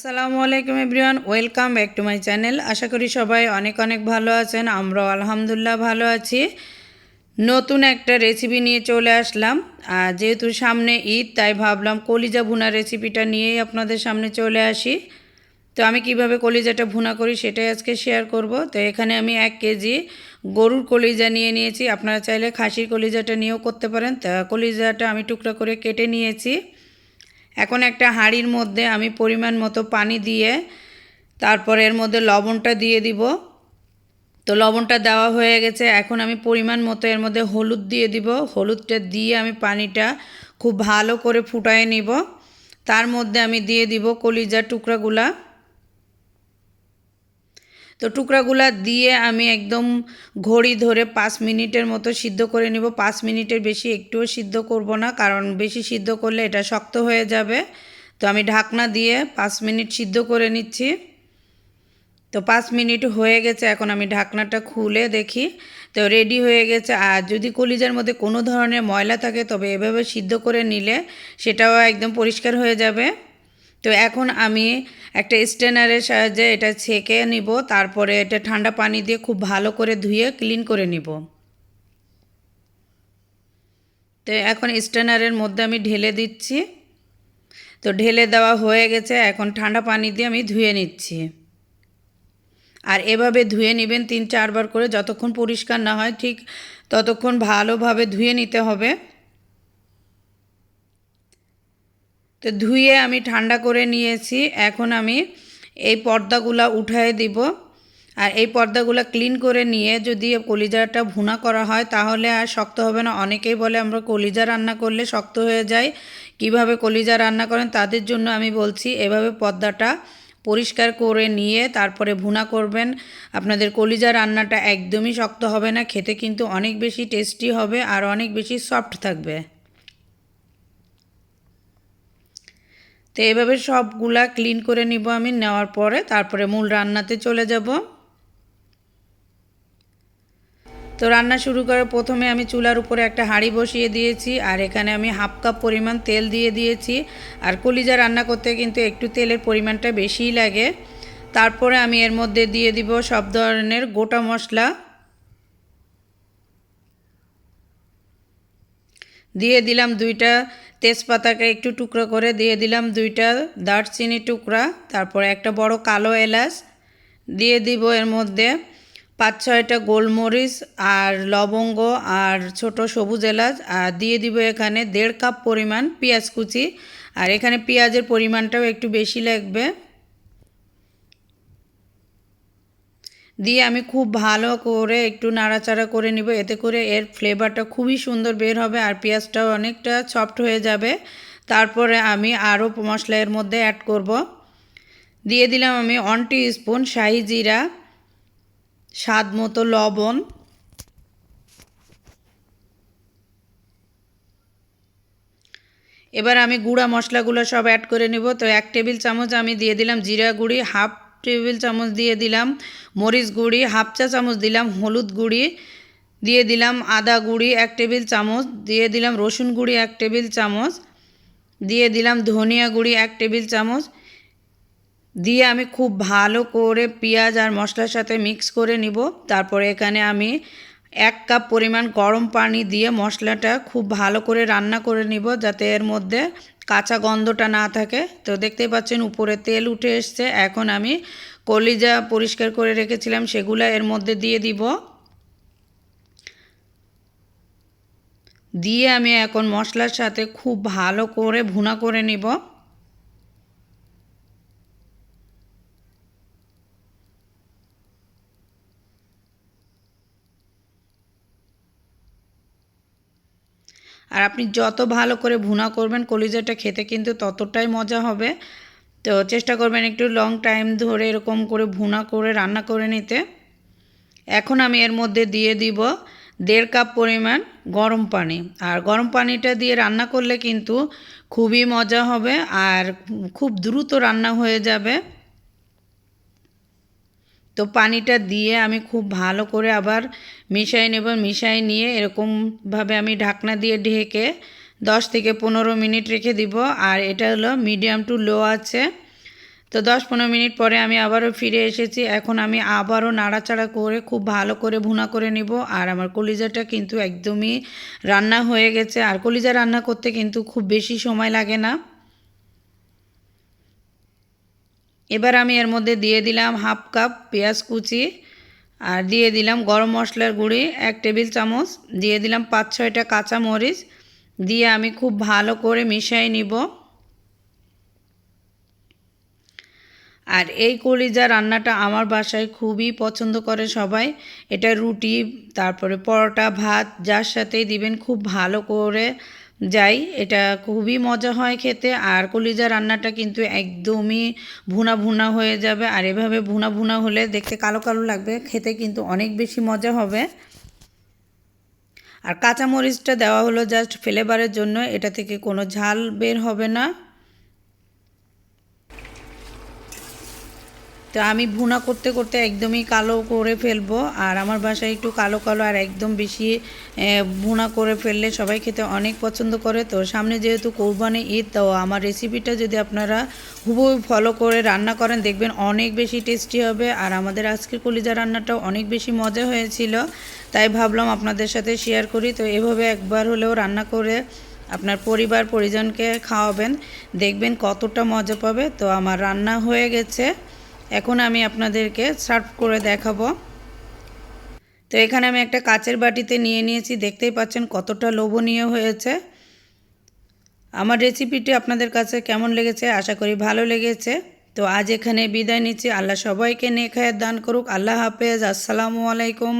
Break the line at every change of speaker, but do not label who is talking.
আসসালামু আলাইকুম everyone, welcome back to my channel. আশা করি সবাই অনেক অনেক ভালো আছেন, আমরাও আলহামদুলিল্লাহ ভালো আছি। নতুন একটা রেসিপি নিয়ে চলে আসলাম। আর যেহেতু সামনে ঈদ, তাই ভাবলাম কলিজা ভুনা রেসিপিটা নিয়েই আপনাদের সামনে চলে আসি। তো আমি কীভাবে কলিজাটা ভুনা করি সেটাই আজকে শেয়ার করব। তো এখানে আমি এক কেজি গরুর কলিজা নিয়ে নিয়েছি। আপনারা চাইলে খাসির কলিজাটা নিয়েও করতে পারেন। তা কলিজাটা আমি টুকরা করে কেটে নিয়েছি। এখন একটা হাঁড়ির মধ্যে আমি পরিমাণ মতো পানি দিয়ে তারপর এর মধ্যে লবণটা দিয়ে দিব। তো লবণটা দেওয়া হয়ে গেছে। এখন আমি পরিমাণ মতো এর মধ্যে হলুদ দিয়ে দিব। হলুদটা দিয়ে আমি পানিটা খুব ভালো করে ফুটায় নিব। তার মধ্যে আমি দিয়ে দিব কলিজার টুকরাগুলা। তো টুকরাগুলা দিয়ে আমি একদম ঘড়ি ধরে পাঁচ মিনিটের মতো সিদ্ধ করে নিব। পাঁচ মিনিটের বেশি একটুও সিদ্ধ করব না, কারণ বেশি সিদ্ধ করলে এটা শক্ত হয়ে যাবে। তো আমি ঢাকনা দিয়ে পাঁচ মিনিট সিদ্ধ করে নিচ্ছি। তো পাঁচ মিনিট হয়ে গেছে, এখন আমি ঢাকনাটা খুলে দেখি। তো রেডি হয়ে গেছে, আর যদি কলিজার মধ্যে কোনো ধরনের ময়লা থাকে, তবে এভাবে সিদ্ধ করে নিলে সেটাও একদম পরিষ্কার হয়ে যাবে। তো এখন আমি একটা স্ট্যানারের সাহায্যে এটা ছেঁকে নিব, তারপরে এটা ঠান্ডা পানি দিয়ে খুব ভালো করে ধুয়ে ক্লিন করে নিব। তো এখন স্ট্যানারের মধ্যে আমি ঢেলে দিচ্ছি। তো ঢেলে দেওয়া হয়ে গেছে, এখন ঠান্ডা পানি দিয়ে আমি ধুয়ে নিচ্ছি। আর এভাবে ধুয়ে নেবেন তিন চারবার করে, যতক্ষণ পরিষ্কার না হয় ঠিক ততক্ষণ ভালোভাবে ধুয়ে নিতে হবে। তো ধুয়ে আমি ঠান্ডা করে নিয়েছি। এখন আমি এই পর্দাগুলা উঠায় দিব। আর এই পর্দাগুলো ক্লিন করে নিয়ে যদি কলিজাটা ভুনা করা হয়, তাহলে আর শক্ত হবে না। অনেকেই বলে আমরা কলিজা রান্না করলে শক্ত হয়ে যায়। কীভাবে কলিজা রান্না করেন তাদের জন্য আমি বলছি, এভাবে পর্দাটা পরিষ্কার করে নিয়ে তারপরে ভুনা করবেন। আপনাদের কলিজা রান্নাটা একদমই শক্ত হবে না, খেতে কিন্তু অনেক বেশি টেস্টি হবে আর অনেক বেশি সফট থাকবে। তো এভাবে সবগুলা ক্লিন করে নিব আমি, নেওয়ার পরে তারপরে মূল রান্নাতে চলে যাব। তো রান্না শুরু করার প্রথমে আমি চুলার উপরে একটা হাঁড়ি বসিয়ে দিয়েছি, আর এখানে আমি হাফ কাপ পরিমাণ তেল দিয়ে দিয়েছি। আর কলিজা রান্না করতে কিন্তু একটু তেলের পরিমাণটা বেশিই লাগে। তারপরে আমি এর মধ্যে দিয়ে দিব সব ধরনের গোটা মশলা। দিয়ে দিলাম দুইটা তেজপাতাকে একটু টুকরো করে দিয়ে দিলাম দুইটা দারচিনি টুকরা, তারপরে একটা বড় কালো এলাচ দিয়ে দিব এর মধ্যে পাঁচ ছয়টা গোলমরিচ আর লবঙ্গ আর ছোট সবুজ এলাচ, আর দিয়ে দিব এখানে দেড় কাপ পরিমাণ পেঁয়াজ কুচি। আর এখানে পেঁয়াজের পরিমাণটাও একটু বেশি লাগবে। দিয়ে আমি খুব ভালো করে একটু নাড়াচাড়া করে নিব। এতে করে এর ফ্লেভারটা খুবই সুন্দর বের হবে আর পেঁয়াজটাও অনেকটা সফট হয়ে যাবে। তারপরে আমি আরও মশলা এর মধ্যে অ্যাড করব। দিয়ে দিলাম আমি ওয়ান স্পুন শাহি জিরা, স্বাদ মতো লবণ। এবার আমি গুঁড়া মশলাগুলো সব অ্যাড করে নেব। তো এক টেবিল চামচ আমি দিয়ে দিলাম জিরা গুঁড়ি, হাফ টেবিল চামচ দিয়ে দিলাম, মরিচ গুঁড়ি, হাফ চা চামচ দিলাম, হলুদ গুঁড়ি দিয়ে দিলাম, আদা গুঁড়ি এক টেবিল চামচ দিয়ে দিলাম, রসুন গুঁড়ি এক টেবিল চামচ দিয়ে দিলাম, ধনিয়া গুঁড়ি এক টেবিল চামচ দিয়ে আমি খুব ভালো করে পেঁয়াজ আর মশলার সাথে মিক্স করে নিব। তারপরে এখানে আমি এক কাপ পরিমাণ গরম পানি দিয়ে মশলাটা খুব ভালো করে রান্না করে নিব, যাতে এর মধ্যে কাঁচা গন্ধটা না থাকে। তো দেখতেই পাচ্ছেন উপরে তেল উঠে এসছে। এখন আমি কলিজা পরিষ্কার করে রেখেছিলাম, সেগুলা এর মধ্যে দিয়ে দিব। দিয়ে আমি এখন মশলার সাথে খুব ভালো করে ভুনা করে নিব। আর আপনি যত ভালো করে ভুনা করবেন, কলিজাটা খেতে কিন্তু ততটাই মজা হবে। তো চেষ্টা করবেন একটু লং টাইম ধরে এরকম করে ভুনা করে, রান্না করে নিতে। এখন আমি এর মধ্যে দিয়ে দিব দেড় কাপ পরিমাণ গরম পানি। আর গরম পানিটা দিয়ে রান্না করলে কিন্তু খুবই মজা হবে আর খুব দ্রুত রান্না হয়ে যাবে। তো পানিটা দিয়ে আমি খুব ভালো করে আবার মিশাই নেব, মিশাই নিয়ে এরকমভাবে আমি ঢাকনা দিয়ে ঢেকে দশ থেকে পনেরো মিনিট রেখে দিব। আর এটা হলো মিডিয়াম টু লো আছে। তো দশ পনেরো মিনিট পরে আমি আবারও ফিরে এসেছি। এখন আমি আবারও নাড়াচাড়া করে খুব ভালো করে ভুনা করে নিব। আর আমার কলিজাটা কিন্তু একদমই রান্না হয়ে গেছে। আর কলিজা রান্না করতে কিন্তু খুব বেশি সময় লাগে না। এবার আমি এর মধ্যে দিয়ে দিলাম হাফ কাপ পেঁয়াজ কুচি, আর দিয়ে দিলাম গরম মশলার গুঁড়ি, এক টেবিল চামচ, দিয়ে দিলাম পাঁচ ছয়টা কাঁচা মরিচ, দিয়ে আমি খুব ভালো করে মিশিয়ে নিব। আর এই কলিজা রান্নাটা আমার বাসায় খুবই পছন্দ করে সবাই। এটা রুটি, তারপরে পরোটা, ভাত, যার সাথেই দিবেন খুব ভালো করে যাই, এটা খুবই মজা হয় খেতে। আর কলিজা রান্নাটা কিন্তু একদমই ভুনা ভুনা হয়ে যাবে। আর এভাবে ভুনা ভুনা হলে দেখতে কালো কালো লাগবে। খেতে কিন্তু অনেক বেশি মজা হবে। আর কাঁচামরিচটা দেওয়া হলো জাস্ট ফ্লেভারের জন্য। এটা থেকে কোনো ঝাল বের হবে না। তো আমি ভুনা করতে করতে একদমই কালো করে ফেলব, আর আমার বাসায় একটু কালো কালো আর একদম বেশি ভুনা করে ফেললে সবাই খেতে অনেক পছন্দ করে। তো সামনে যেহেতু কোরবানি ঈদ, তো আমার রেসিপিটা যদি আপনারা হুবহু ফলো করে রান্না করেন, দেখবেন অনেক বেশি টেস্টি হবে। আর আমাদের আজকের কলিজা রান্নাটাও অনেক বেশি মজা হয়েছিল, তাই ভাবলাম আপনাদের সাথে শেয়ার করি। তো এভাবে একবার হলেও রান্না করে আপনার পরিবার, পরিজনকে খাওয়াবেন, দেখবেন কতটা মজা পাবে। তো আমার রান্না হয়ে গেছে। এখন আমি আপনাদেরকে সার্ভ করে দেখাবো। তো এখানে আমি একটা কাচের বাটিতে নিয়ে নিয়েছি, দেখতেই পাচ্ছেন কতটা লোভনীয় হয়েছে। আমার রেসিপিটি আপনাদের কাছে কেমন লেগেছে? আশা করি ভালো লেগেছে। তো আজ এখানে বিদায় নিচ্ছি। আল্লাহ সবাইকে নেখায় দান করুক। আল্লাহ হাফেজ। আসসালামু আলাইকুম।